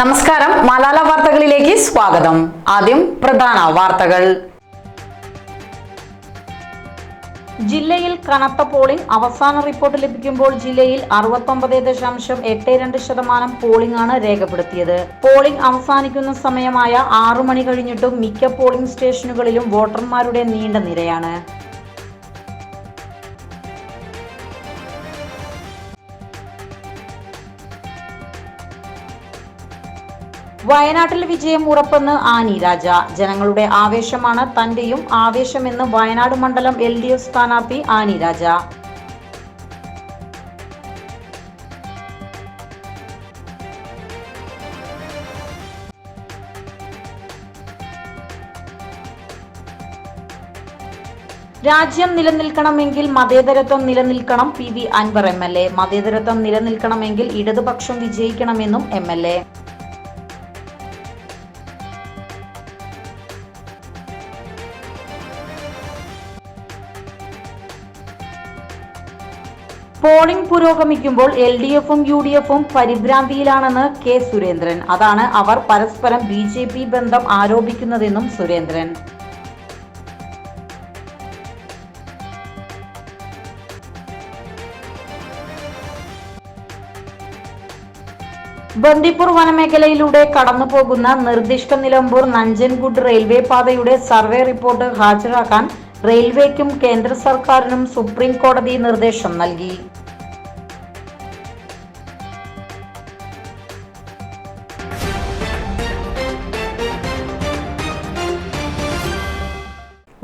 നമസ്കാരം. മലാല വാർത്തകളിലേക്ക് സ്വാഗതം. ആദ്യം പ്രധാന വാർത്തകൾ. ജില്ലയിൽ കനത്ത പോളിംഗ് അവസാന റിപ്പോർട്ട് ലഭിക്കുമ്പോൾ ജില്ലയിൽ അറുപത്തൊമ്പത് ദശാംശം എട്ട് രണ്ട് ശതമാനം പോളിംഗ് ആണ് രേഖപ്പെടുത്തിയത്. പോളിംഗ് അവസാനിക്കുന്ന സമയമായ ആറു മണി കഴിഞ്ഞിട്ടും മിക്ക പോളിംഗ് സ്റ്റേഷനുകളിലും വോട്ടർമാരുടെ നീണ്ട നിരയാണ്. വയനാട്ടിൽ വിജയം ഉറപ്പെന്ന് ആനി രാജ. ജനങ്ങളുടെ ആവേശമാണ് തന്റെയും ആവേശമെന്ന് വയനാട് മണ്ഡലം എൽ ഡി എഫ് സ്ഥാനാർത്ഥി ആനി രാജ. രാജ്യം നിലനിൽക്കണമെങ്കിൽ മതേതരത്വം നിലനിൽക്കണം P V Anvar M L A. മതേതരത്വം നിലനിൽക്കണമെങ്കിൽ ഇടതുപക്ഷം വിജയിക്കണമെന്നും എം എൽ എ. പോളിംഗ് പുരോഗമിക്കുമ്പോൾ എൽ ഡി എഫും യു ഡി എഫും പരിഭ്രാന്തിയിലാണെന്ന് കെ സുരേന്ദ്രൻ. അതാണ് അവർ പരസ്പരം ബി ജെ പി ബന്ധം ആരോപിക്കുന്നതെന്നും സുരേന്ദ്രൻ. ബന്ദിപ്പൂർ വനമേഖലയിലൂടെ കടന്നുപോകുന്ന നിർദ്ദിഷ്ട നിലമ്പൂർ നഞ്ചൻഗുഡ് റെയിൽവേ പാതയുടെ സർവേ റിപ്പോർട്ട് ഹാജരാക്കാൻ റെയിൽവേക്കും കേന്ദ്ര സർക്കാരിനും സുപ്രീം കോടതി നിർദ്ദേശം നൽകി.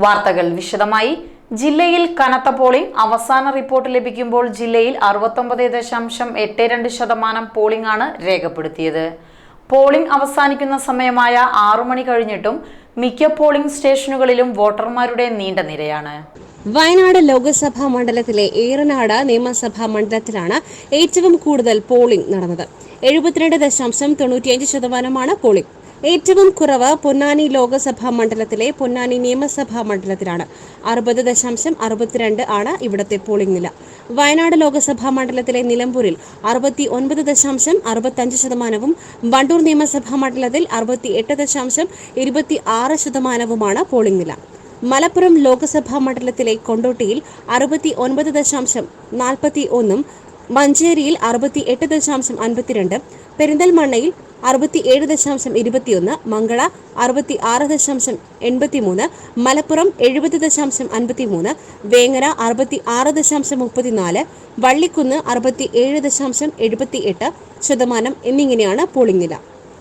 വാർത്തകൾ വിശദമായി. ജില്ലയിൽ കനത്ത പോളിംഗ്. അവസാന റിപ്പോർട്ട് ലഭിക്കുമ്പോൾ ജില്ലയിൽ അറുപത്തൊമ്പത് ദശാംശം എട്ട് രണ്ട് ശതമാനം പോളിംഗ് ആണ് രേഖപ്പെടുത്തിയത്. പോളിംഗ് അവസാനിക്കുന്ന സമയമായ ആറു മണി കഴിഞ്ഞിട്ടും മിക്ക പോളിംഗ് സ്റ്റേഷനുകളിലും വോട്ടർമാരുടെ നീണ്ട നിരയാണ്. വയനാട് ലോക്സഭാ മണ്ഡലത്തിലെ ഏറനാട് നിയമസഭാ മണ്ഡലത്തിലാണ് ഏറ്റവും കൂടുതൽ പോളിംഗ് നടന്നത്. എഴുപത്തിരണ്ട് ദശാംശം തൊണ്ണൂറ്റിയഞ്ച് ശതമാനമാണ് പോളിംഗ്. ഏറ്റവും കുറവ് പൊന്നാനി ലോകസഭാ മണ്ഡലത്തിലെ പൊന്നാനി നിയമസഭാ മണ്ഡലത്തിലാണ്. അറുപത് ദശാംശം അറുപത്തിരണ്ട് ആണ് ഇവിടുത്തെ പോളിംഗ് നില. വയനാട് ലോകസഭാ മണ്ഡലത്തിലെ നിലമ്പൂരിൽ അറുപത്തി ഒൻപത് ദശാംശം അറുപത്തഞ്ച് ശതമാനവും വണ്ടൂർ നിയമസഭാ മണ്ഡലത്തിൽ അറുപത്തി എട്ട് ദശാംശം ഇരുപത്തി ആറ് ശതമാനവുമാണ് പോളിംഗ് നില. മലപ്പുറം ലോക്സഭാ മണ്ഡലത്തിലെ കൊണ്ടോട്ടിയിൽ അറുപത്തി ഒൻപത് ദശാംശം നാൽപ്പത്തി ഒന്നും മഞ്ചേരിയിൽ അറുപത്തി എട്ട് ദശാംശം അൻപത്തിരണ്ട് പെരിന്തൽമണ്ണയിൽ അറുപത്തി ഏഴ് ദശാംശം ഇരുപത്തിയൊന്ന് മംഗള അറുപത്തി ആറ് ദശാംശം എൺപത്തിമൂന്ന് മലപ്പുറം എഴുപത് ദശാംശം അൻപത്തിമൂന്ന് വേങ്ങര അറുപത്തി ആറ് ദശാംശം മുപ്പത്തിനാല് വള്ളിക്കുന്ന് അറുപത്തി ഏഴ് ദശാംശം എഴുപത്തി എട്ട് ശതമാനം എന്നിങ്ങനെയാണ് പോളിംഗ് നില.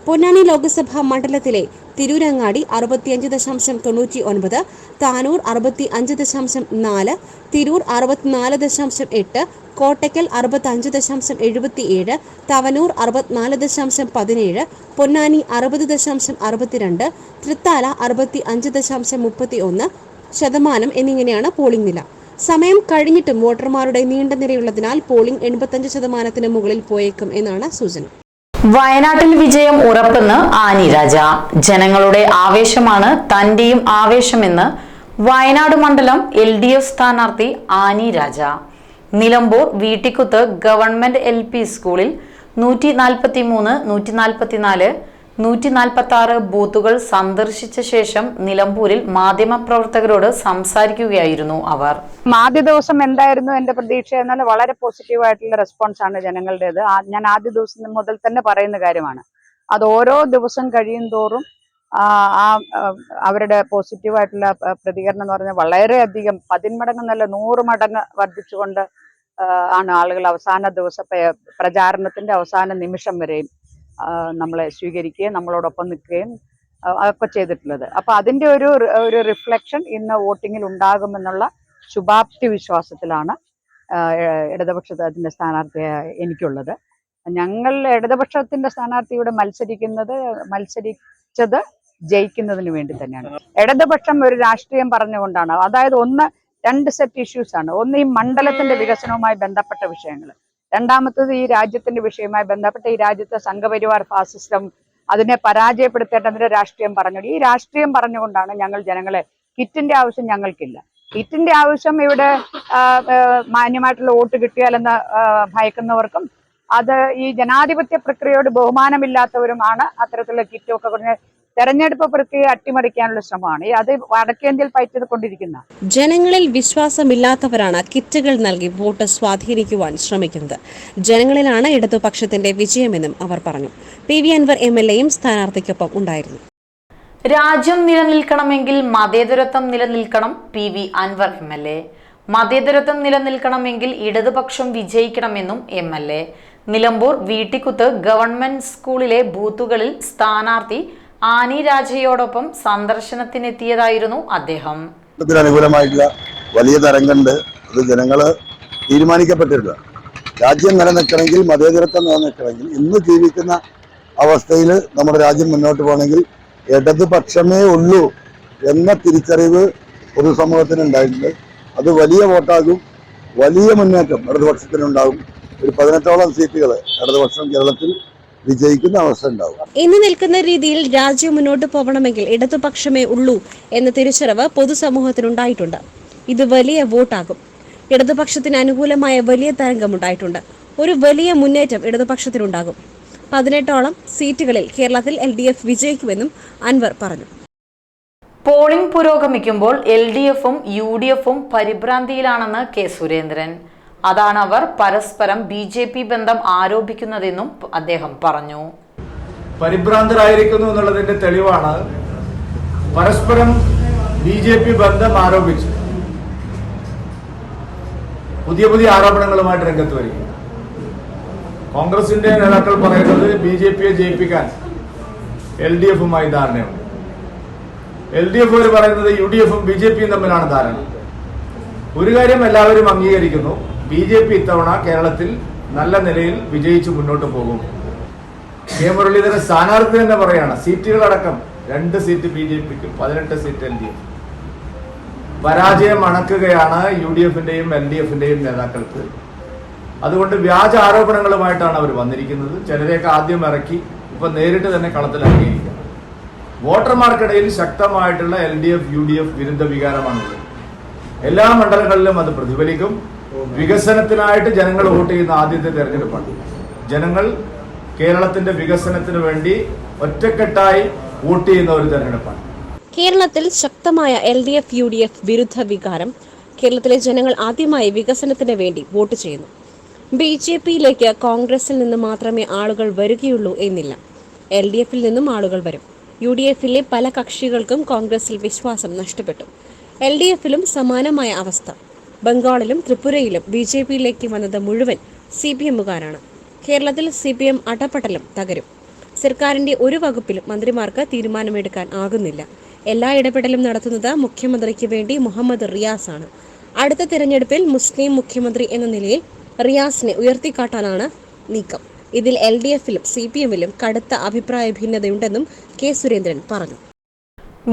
പൊന്നാനി ലോക്സഭാ മണ്ഡലത്തിലെ തിരൂരങ്ങാടി അറുപത്തിയഞ്ച് ദശാംശം തൊണ്ണൂറ്റി ഒൻപത് താനൂർ അറുപത്തി അഞ്ച് ദശാംശം നാല് തിരൂർ അറുപത്തിനാല് ദശാംശം എട്ട് കോട്ടയ്ക്കൽ അറുപത്തഞ്ച് ദശാംശം എഴുപത്തി ഏഴ് തവനൂർ അറുപത്തിനാല് ദശാംശം പതിനേഴ് പൊന്നാനി അറുപത് ദശാംശം അറുപത്തിരണ്ട് തൃത്താല അറുപത്തി അഞ്ച് ദശാംശം മുപ്പത്തി ഒന്ന് ശതമാനം എന്നിങ്ങനെയാണ് പോളിംഗ് നില. സമയം കഴിഞ്ഞിട്ടും വോട്ടർമാരുടെ നീണ്ട നിരയുള്ളതിനാൽ പോളിംഗ് എൺപത്തഞ്ച് ശതമാനത്തിന് മുകളിൽ പോയേക്കും എന്നാണ് സൂചന. വയനാട്ടിൽ വിജയം ഉറപ്പെന്ന് ആനി രാജ. ജനങ്ങളുടെ ആവേശമാണ് തന്റെയും ആവേശമെന്ന് വയനാട് മണ്ഡലം എൽ ഡി എഫ് സ്ഥാനാർത്ഥി Annie Raja. Nilambur Veettikuth government L P സ്കൂളിൽ നൂറ്റി നാൽപ്പത്തി മൂന്ന് നൂറ്റി നാൽപ്പത്തിനാല് നൂറ്റി നാൽപ്പത്തി ആറ് ബൂത്തുകൾ സന്ദർശിച്ച ശേഷം നിലമ്പൂരിൽ മാധ്യമപ്രവർത്തകരോട് സംസാരിക്കുകയായിരുന്നു അവർ. ആദ്യ ദിവസം എന്തായിരുന്നു എന്റെ പ്രതീക്ഷ എന്നാൽ വളരെ പോസിറ്റീവ് ആയിട്ടുള്ള റെസ്പോൺസ് ആണ് ജനങ്ങളുടേത്. ഞാൻ ആദ്യ ദിവസം മുതൽ തന്നെ പറയുന്ന കാര്യമാണ്. അത് ഓരോ ദിവസം കഴിയും തോറും ആ അവരുടെ പോസിറ്റീവായിട്ടുള്ള പ്രതികരണം എന്ന് പറഞ്ഞാൽ വളരെയധികം പതിന്മടങ്ങ് നല്ല നൂറ് മടങ്ങ് വർദ്ധിച്ചുകൊണ്ട് ആണ് ആളുകൾ അവസാന ദിവസ പ്രചാരണത്തിന്റെ അവസാന നിമിഷം വരെയും നമ്മളെ സ്വീകരിക്കുകയും നമ്മളോടൊപ്പം നിൽക്കുകയും ഒക്കെ ചെയ്തിട്ടുള്ളത്. അപ്പൊ അതിന്റെ ഒരു ഒരു റിഫ്ലക്ഷൻ ഇന്ന് വോട്ടിങ്ങിൽ ഉണ്ടാകുമെന്നുള്ള ശുഭാപ്തി വിശ്വാസത്തിലാണ് ഇടതുപക്ഷത്തിന്റെ സ്ഥാനാർത്ഥിയായ എനിക്കുള്ളത്. ഞങ്ങൾ ഇടതുപക്ഷത്തിന്റെ സ്ഥാനാർത്ഥി മത്സരിക്കുന്നത് മത്സരിച്ചത് ജയിക്കുന്നതിന് വേണ്ടി തന്നെയാണ്. ഇടതുപക്ഷം ഒരു രാഷ്ട്രീയം പറഞ്ഞുകൊണ്ടാണ്. അതായത് ഒന്ന് രണ്ട് സെറ്റ് ഇഷ്യൂസ് ആണ്. ഒന്ന് ഈ മണ്ഡലത്തിന്റെ വികസനവുമായി ബന്ധപ്പെട്ട വിഷയങ്ങൾ രണ്ടാമത്തത് ഈ രാജ്യത്തിന്റെ വിഷയവുമായി ബന്ധപ്പെട്ട ഈ രാജ്യത്തെ സംഘപരിവാർ ഫാസിസ്റ്റം അതിനെ പരാജയപ്പെടുത്തേണ്ടതിന്റെ രാഷ്ട്രീയം പറഞ്ഞു ഈ രാഷ്ട്രീയം പറഞ്ഞുകൊണ്ടാണ് ഞങ്ങൾ ജനങ്ങളെ കിറ്റിന്റെ ആവശ്യം ഞങ്ങൾക്കില്ല. കിറ്റിന്റെ ആവശ്യം ഇവിടെ മാന്യമായിട്ടുള്ള വോട്ട് കിട്ടിയാലെന്ന് ഭയക്കുന്നവർക്കും അത് ഈ ജനാധിപത്യ പ്രക്രിയയോട് ബഹുമാനമില്ലാത്തവരുമാണ് അത്തരത്തിലുള്ള കിറ്റൊക്കെ കൊടുത്ത് തെരഞ്ഞെടുപ്പ് പ്രക്രിയ അട്ടിമറിക്കാനുള്ള ശ്രമമാണ്. ഈ അത് വടക്കേന്ത്യയിൽ പയറ്റിക്കൊണ്ടിരിക്കുന്ന ജനങ്ങളിൽ വിശ്വാസമില്ലാത്തവരാണ് കിറ്റുകൾ നൽകി വോട്ട് സ്വാധീനിക്കുവാൻ ശ്രമിക്കുന്നത്. ജനങ്ങളിലാണ് ഇടതുപക്ഷത്തിന്റെ വിജയമെന്നും അവർ പറഞ്ഞു. P V Anvar M L എയും സ്ഥാനാർത്ഥിക്കൊപ്പം ഉണ്ടായിരുന്നു. രാജ്യം നിലനിൽക്കണമെങ്കിൽ മതേതരത്വം നിലനിൽക്കണം P V Anvar M L A. മതേതരത്വം നിലനിൽക്കണമെങ്കിൽ ഇടതുപക്ഷം വിജയിക്കണമെന്നും M L A. Nilambur Veettikuth government സ്കൂളിലെ ബൂത്തുകളിൽ സ്ഥാനാർത്ഥി ആനി രാജയോടൊപ്പം സന്ദർശനത്തിനെത്തിയതായിരുന്നു അദ്ദേഹം. അനുകൂലമായിട്ടുള്ള വലിയ തരംഗണ്ട് അത് ജനങ്ങൾ തീരുമാനിക്കപ്പെട്ടിട്ടില്ല രാജ്യം നിലനിൽക്കണമെങ്കിൽ മതേതരത്വം നിലനിൽക്കണമെങ്കിൽ ഇന്ന് ജീവിക്കുന്ന അവസ്ഥയിൽ നമ്മുടെ രാജ്യം മുന്നോട്ട് പോകണമെങ്കിൽ ഇടതുപക്ഷമേ ഉള്ളൂ എന്ന തിരിച്ചറിവ് പൊതുസമൂഹത്തിന് ഉണ്ടായിട്ടുണ്ട്. അത് വലിയ വോട്ടാകും വലിയ മുന്നേറ്റം ഇടതുപക്ഷത്തിനുണ്ടാകും. ഒരു പതിനെട്ടോളം സീറ്റുകൾ ഇടതുപക്ഷം കേരളത്തിൽ വിജയിക്കുന്ന അവസ്ഥ ഉണ്ടാവും. ഇന്ന് നിൽക്കുന്ന രീതിയിൽ രാജ്യം മുന്നോട്ട് പോകണമെങ്കിൽ ഇടതുപക്ഷമേ ഉള്ളൂ എന്ന തിരിച്ചറിവ് പൊതുസമൂഹത്തിനുണ്ടായിട്ടുണ്ട്. ഇത് വലിയ വോട്ടാകും. ഇടതുപക്ഷത്തിന് അനുകൂലമായ വലിയ തരംഗം ഉണ്ടായിട്ടുണ്ട് ഒരു വലിയ മുന്നേറ്റം ഇടതുപക്ഷത്തിനുണ്ടാകും. പതിനെട്ടോളം സീറ്റുകളിൽ കേരളത്തിൽ എൽ ഡി എഫ് വിജയിക്കുമെന്നും അൻവർ പറഞ്ഞു. പോളിംഗ് പുരോഗമിക്കുമ്പോൾ എൽ ഡി എഫും യു ഡി എഫും പരിഭ്രാന്തിയിലാണെന്ന് കെ സുരേന്ദ്രൻ. അതാണ് അവർ പരസ്പരം ബി ജെ പി ബന്ധം ആരോപിക്കുന്നതെന്നും അദ്ദേഹം പറഞ്ഞു. പരിഭ്രാന്തരായിരിക്കുന്നു എന്നുള്ളതിന്റെ തെളിവാണ് പരസ്പരം ബി ജെ പി ബന്ധം ആരോപിച്ചു പുതിയ പുതിയ ആരോപണങ്ങളുമായിട്ട് രംഗത്ത് വരിക കോൺഗ്രസിന്റെ നേതാക്കൾ പറയുന്നത് ബി ജെ പിയെ ജയിപ്പിക്കാൻ എൽ ഡി എഫുമായി ധാരണയുണ്ട്. എൽ ഡി എഫ് പറയുന്നത് യു ഡി എഫും ബി ജെ പിയും തമ്മിലാണ് ധാരണ. ഒരു കാര്യം എല്ലാവരും അംഗീകരിക്കുന്നു. ബി ജെ പി ഇത്തവണ കേരളത്തിൽ നല്ല നിലയിൽ വിജയിച്ച് മുന്നോട്ട് പോകും. കെ മുരളീധരൻ സ്ഥാനാർത്ഥി തന്നെ പറയാണ് സീറ്റുകളടക്കം രണ്ട് സീറ്റ് ബി ജെ പിക്ക് പതിനെട്ട് സീറ്റ് എൽ ഡി എഫ്. പരാജയം അണക്കുകയാണ് യു ഡി എഫിന്റെയും എൽ ഡി എഫിന്റെയും നേതാക്കൾക്ക്. അതുകൊണ്ട് വ്യാജ ആരോപണങ്ങളുമായിട്ടാണ് അവർ വന്നിരിക്കുന്നത്. ചിലരെയൊക്കെ ആദ്യം ഇറക്കി ഇപ്പൊ നേരിട്ട് തന്നെ കളത്തിലിറങ്ങിയിരിക്കുക വോട്ടർമാർക്കിടയിൽ ശക്തമായിട്ടുള്ള L D F U D F വിരുദ്ധ വികാരമാണുള്ളത്. എല്ലാ മണ്ഡലങ്ങളിലും അത് പ്രതിഫലിക്കും. വികസനത്തിനായിട്ട് ജനങ്ങൾ വോട്ട് ചെയ്യുന്ന ആദ്യത്തെ തെരഞ്ഞെടുപ്പാണ്. ജനങ്ങൾ കേരളത്തിന്റെ വികസനത്തിന് വേണ്ടി ഒറ്റക്കെട്ടായി വോട്ട് ചെയ്യുന്ന ഒരു തെരഞ്ഞെടുപ്പാണ്. കേരളത്തിൽ ശക്തമായ L D F U D F വിരുദ്ധ വികാരം കേരളത്തിലെ ജനങ്ങൾ ആദ്യമായി വികസനത്തിന് വേണ്ടി വോട്ട് ചെയ്യുന്നു. ബി ജെ പിയിലേക്ക് കോൺഗ്രസിൽ നിന്ന് മാത്രമേ ആളുകൾ വരികയുള്ളൂ എന്നില്ല. എൽ ഡി എഫിൽ നിന്നും ആളുകൾ വരും. യു ഡി എഫിലെ പല കക്ഷികൾക്കും കോൺഗ്രസിൽ വിശ്വാസം നഷ്ടപ്പെട്ടു. എൽ ഡി എഫിലും സമാനമായ അവസ്ഥ. ബംഗാളിലും ത്രിപുരയിലും ബി ജെ പിയിലേക്ക് വന്നത് മുഴുവൻ സി പി എമ്മുകാരാണ്. കേരളത്തിൽ സി പി എം അടപ്പട്ടലും തകരും. സർക്കാരിന്റെ ഒരു വകുപ്പിലും മന്ത്രിമാർക്ക് തീരുമാനമെടുക്കാൻ ആകുന്നില്ല. എല്ലാ ഇടപെടലും നടത്തുന്നത് മുഖ്യമന്ത്രിക്ക് വേണ്ടി മുഹമ്മദ് റിയാസ് ആണ് അടുത്ത തിരഞ്ഞെടുപ്പിൽ മുസ്ലിം മുഖ്യമന്ത്രി എന്ന നിലയിൽ റിയാസിനെ ഉയർത്തിക്കാട്ടാനാണ് നീക്കം. ഇതിൽ എൽ ഡി എഫിലും സി പി എമ്മിലും കടുത്ത അഭിപ്രായ ഭിന്നതയുണ്ടെന്നും കെ സുരേന്ദ്രൻ പറഞ്ഞു.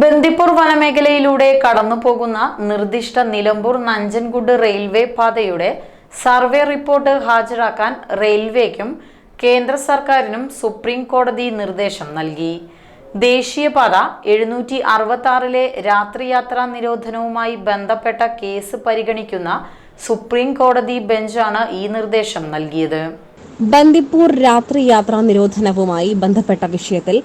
ബന്ദിപ്പൂർ വനമേഖലയിലൂടെ കടന്നുപോകുന്ന നിർദ്ദിഷ്ട നിലമ്പൂർ നഞ്ചൻകുഡ് റെയിൽവേ പാതയുടെ സർവേ റിപ്പോർട്ട് ഹാജരാക്കാൻ റെയിൽവേക്കും കേന്ദ്ര സർക്കാരിനും സുപ്രീം കോടതി നിർദ്ദേശം നൽകി. ദേശീയപാത എഴുന്നൂറ്റി അറുപത്തി ആറിലെ രാത്രിയാത്രാ നിരോധനവുമായി ബന്ധപ്പെട്ട കേസ് പരിഗണിക്കുന്ന സുപ്രീം കോടതി ബെഞ്ചാണ് ഈ നിർദ്ദേശം നൽകിയത്. ബന്ദിപ്പൂർ രാത്രി യാത്രാ നിരോധനവുമായി ബന്ധപ്പെട്ട വിഷയത്തിൽ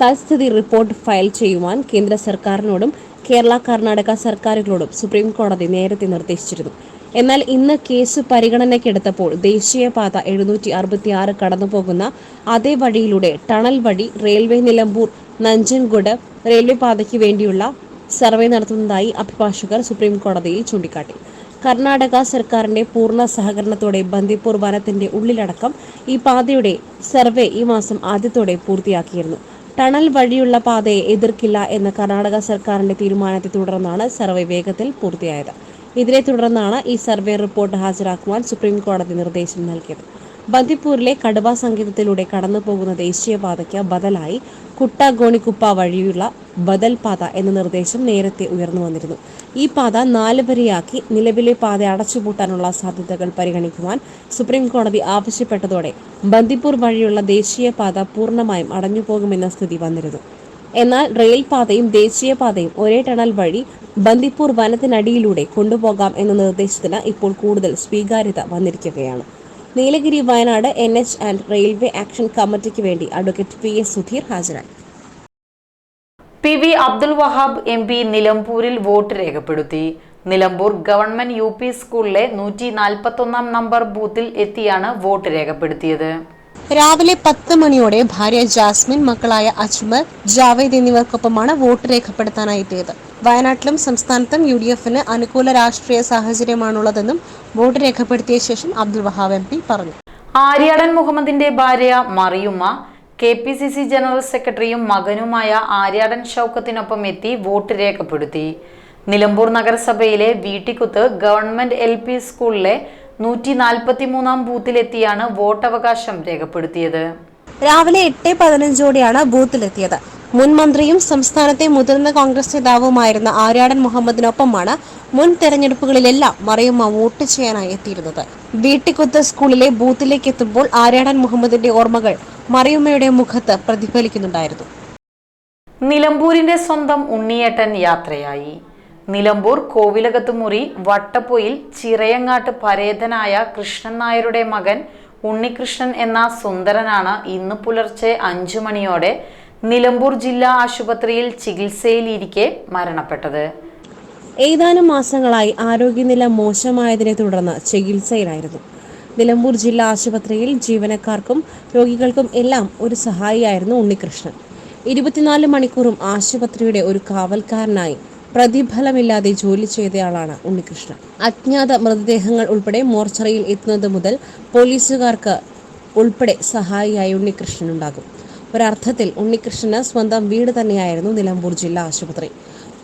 തൽസ്ഥിതി റിപ്പോർട്ട് ഫയൽ ചെയ്യുവാൻ കേന്ദ്ര സർക്കാരിനോടും കേരള കർണാടക സർക്കാരുകളോടും സുപ്രീം കോടതി നേരത്തെ നിർദ്ദേശിച്ചിരുന്നു. എന്നാൽ ഇന്ന് കേസ് പരിഗണനയ്ക്കെടുത്തപ്പോൾ ദേശീയപാത എഴുന്നൂറ്റി അറുപത്തി ആറ് കടന്നുപോകുന്ന അതേ വഴിയിലൂടെ ടണൽ വഴി റെയിൽവേ നിലമ്പൂർ നഞ്ചൻഗുഡ് റെയിൽവേ പാതയ്ക്ക് വേണ്ടിയുള്ള സർവേ നടത്തുന്നതായി അഭിഭാഷകർ സുപ്രീം കോടതിയിൽ ചൂണ്ടിക്കാട്ടി. കർണാടക സർക്കാരിന്റെ പൂർണ സഹകരണത്തോടെ ബന്ദിപ്പൂർ വനത്തിന്റെ ഉള്ളിലടക്കം ഈ പാതയുടെ സർവേ ഈ മാസം ആദ്യത്തോടെ പൂർത്തിയാക്കിയിരുന്നു. ടണൽ വഴിയുള്ള പാതയെ എതിർക്കില്ല എന്ന കർണാടക സർക്കാരിന്റെ തീരുമാനത്തെ തുടർന്നാണ് സർവേ വേഗത്തിൽ പൂർത്തിയായത്. ഇതിനെ തുടർന്നാണ് ഈ സർവേ റിപ്പോർട്ട് ഹാജരാക്കുവാൻ സുപ്രീം കോടതി നിർദ്ദേശം നൽകിയത്. ബന്ദിപ്പൂരിലെ കടുവ സംഗീതത്തിലൂടെ കടന്നുപോകുന്ന ദേശീയപാതയ്ക്ക് ബദലായി കുട്ട വഴിയുള്ള ബദൽ പാത എന്ന നിർദ്ദേശം നേരത്തെ ഉയർന്നു വന്നിരുന്നു. ഈ പാത നാല് വരിയാക്കി നിലവിലെ പാത അടച്ചുപൂട്ടാനുള്ള സാധ്യതകൾ പരിഗണിക്കുവാൻ സുപ്രീം കോടതി ആവശ്യപ്പെട്ടതോടെ ബന്ദിപ്പൂർ വഴിയുള്ള ദേശീയ പാത പൂർണമായും അടഞ്ഞുപോകുമെന്ന സ്ഥിതി വന്നിരുന്നു. എന്നാൽ റെയിൽ പാതയും ദേശീയ പാതയും ഒരേ ടണൽ വഴി ബന്ദിപ്പൂർ വനത്തിനടിയിലൂടെ കൊണ്ടുപോകാം എന്ന നിർദ്ദേശത്തിന് ഇപ്പോൾ കൂടുതൽ സ്വീകാര്യത വന്നിരിക്കുകയാണ്. Nilgiri Wayanad N H and railway action കമ്മിറ്റിക്ക് വേണ്ടി അഡ്വക്കേറ്റ് പി എസ് സുധീർ ഹാജരായി. P V Abdul Wahab M P നിലമ്പൂരിൽ വോട്ട് രേഖപ്പെടുത്തി. നിലമ്പൂർ ഗവൺമെന്റ് യു പി സ്കൂളിലെ നൂറ്റി നാൽപ്പത്തൊന്നാം നമ്പർ ബൂത്തിൽ എത്തിയാണ് വോട്ട് രേഖപ്പെടുത്തിയത്. രാവിലെ പത്ത് മണിയോടെ ഭാര്യ ജാസ്മിൻ മക്കളായ അജ്മൽ ജാവേദ് എന്നിവർക്കൊപ്പമാണ് വോട്ട് രേഖപ്പെടുത്താനായി എത്തിയത് വയനാട്ടിലും സംസ്ഥാനത്തും യു ഡി എഫിന് അനുകൂല രാഷ്ട്രീയ സാഹചര്യമാണുള്ളതെന്നും വോട്ട് രേഖപ്പെടുത്തിയ ശേഷം അബ്ദുൽ വഹാബ് എം പി പറഞ്ഞു. ആര്യാടൻ മുഹമ്മദിന്റെ ഭാര്യ Mariyumma K P C C general സെക്രട്ടറിയും മകനുമായ ആര്യാടൻ ഷൗക്കത്തിനൊപ്പം എത്തി വോട്ട് രേഖപ്പെടുത്തി. നിലമ്പൂർ നഗരസഭയിലെ വീട്ടിക്കുത്ത് ഗവൺമെന്റ് എൽ പി സ്കൂളിലെ നൂറ്റി നാൽപ്പത്തി മൂന്നാം ബൂത്തിലെത്തിയാണ് വോട്ടവകാശം രേഖപ്പെടുത്തിയത്. രാവിലെ എട്ട് പതിനഞ്ചോടെയാണ് ബൂത്തിലെത്തിയത്. മുൻ മന്ത്രിയും സംസ്ഥാനത്തെ മുതിർന്ന കോൺഗ്രസ് നേതാവുമായിരുന്ന ആര്യാടൻ മുഹമ്മദിനൊപ്പമാണ് മുൻ തെരഞ്ഞെടുപ്പുകളിലെല്ലാം മറിയമ്മ വോട്ട് ചെയ്യാനായി എത്തിയിരുന്നത്. വീട്ടിക്കുത്ത് സ്കൂളിലെ ബൂത്തിലേക്ക് എത്തുമ്പോൾ ആര്യാടൻ മുഹമ്മദിന്റെ ഓർമ്മകൾ മറിയമ്മയുടെ മുഖത്ത് പ്രതിഫലിക്കുന്നുണ്ടായിരുന്നു. നിലമ്പൂരിന്റെ സ്വന്തം ഉണ്ണിയേട്ടൻ യാത്രയായി. നിലമ്പൂർ കോവിലകത്തുമുറി വട്ടപ്പൊയിൽ ചിറയങ്ങാട്ട് പരേതനായ കൃഷ്ണൻ നായരുടെ മകൻ ഉണ്ണികൃഷ്ണൻ എന്ന സുന്ദരനാണ് ഇന്ന് പുലർച്ചെ അഞ്ചു മണിയോടെ നിലമ്പൂർ ജില്ലാ ആശുപത്രിയിൽ ചികിത്സയിലിരിക്കെ മരണപ്പെട്ടത്. ഏതാനും മാസങ്ങളായി ആരോഗ്യനില മോശമായതിനെ തുടർന്ന് ചികിത്സയിലായിരുന്നു. നിലമ്പൂർ ജില്ലാ ആശുപത്രിയിൽ ജീവനക്കാർക്കും രോഗികൾക്കും എല്ലാം ഒരു സഹായിയായിരുന്നു ഉണ്ണികൃഷ്ണൻ. ഇരുപത്തിനാല് മണിക്കൂറും ആശുപത്രിയുടെ ഒരു കാവൽക്കാരനായി പ്രതിഫലമില്ലാതെ ജോലി ചെയ്തയാളാണ് ഉണ്ണികൃഷ്ണൻ. അജ്ഞാത മൃതദേഹങ്ങൾ ഉൾപ്പെടെ മോർച്ചറിയിൽ എത്തുന്നത് മുതൽ പോലീസുകാർക്ക് ഉൾപ്പെടെ സഹായിയായി ഉണ്ണികൃഷ്ണൻ ഉണ്ടാകും ഒരർത്ഥത്തിൽ ഉണ്ണികൃഷ്ണന് സ്വന്തം വീട് തന്നെയായിരുന്നു നിലമ്പൂർ ജില്ലാ ആശുപത്രി.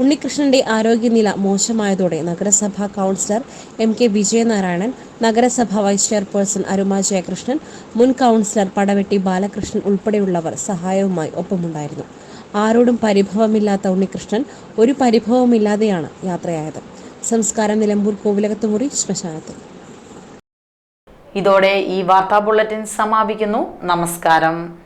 ഉണ്ണികൃഷ്ണന്റെ ആരോഗ്യനില മോശമായതോടെ നഗരസഭാ കൗൺസിലർ എം കെ വിജയനാരായണൻ നഗരസഭ വൈസ് ചെയർപേഴ്സൺ അരുമ ജയകൃഷ്ണൻ മുൻ കൗൺസിലർ പടവെട്ടി ബാലകൃഷ്ണൻ ഉൾപ്പെടെയുള്ളവർ സഹായവുമായി ഒപ്പമുണ്ടായിരുന്നു. ആരോടും പരിഭവമില്ലാത്ത ഉണ്ണികൃഷ്ണൻ ഒരു പരിഭവമില്ലാതെയാണ് യാത്രയായത്. സംസ്കാരം നിലമ്പൂർ കോവിലകത്തുമുറി ശ്മശാനത്തിൽ ഇതോടെ ഈ വാർത്താ ബുള്ളറ്റിൻ സമാപിക്കുന്നു. നമസ്കാരം.